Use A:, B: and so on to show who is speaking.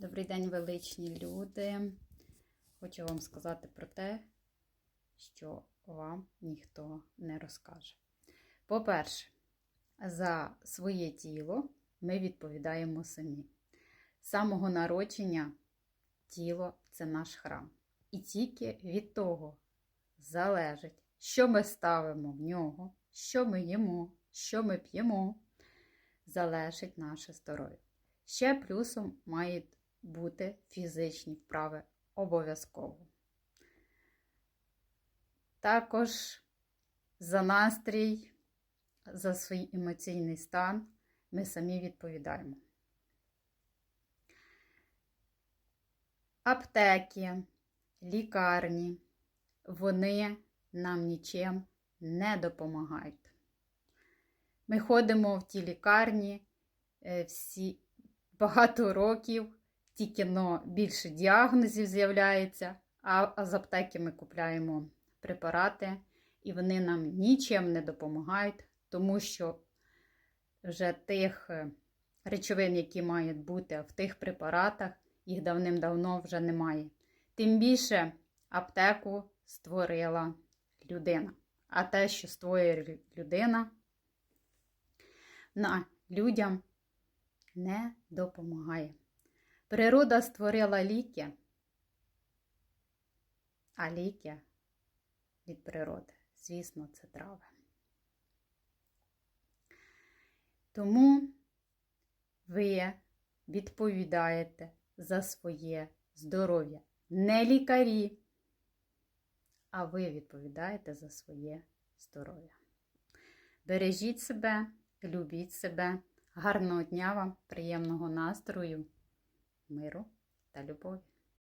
A: Добрий день, величні люди. Хочу вам сказати про те, що вам ніхто не розкаже. По-перше, за своє тіло ми відповідаємо самі. З самого народження тіло це наш храм. І тільки від того залежить, що ми ставимо в нього, що ми їмо, що ми п'ємо, залежить наше здоров'я. Ще плюсом мають бути фізичні вправи обов'язково. Також за настрій, за свій емоційний стан ми самі відповідаємо. Аптеки, лікарні, вони нам нічим не допомагають. Ми ходимо в ті лікарні е, всі багато років, тільки но більше діагнозів з'являється, а, з аптеки ми купляємо препарати, і вони нам нічим не допомагають, тому що вже тих е, речовин, які мають бути в тих препаратах, їх давним-давно вже немає. Тим більше аптеку створила людина. А те, що створює людина, на людям не допомагає. Природа створила ліки, а ліки від природи, звісно, це трави. Тому ви відповідаєте за своє здоров'я. Не лікарі, а ви відповідаєте за своє здоров'я. Бережіть себе, любіть себе. Гарного дня вам, приємного настрою, миру та любові.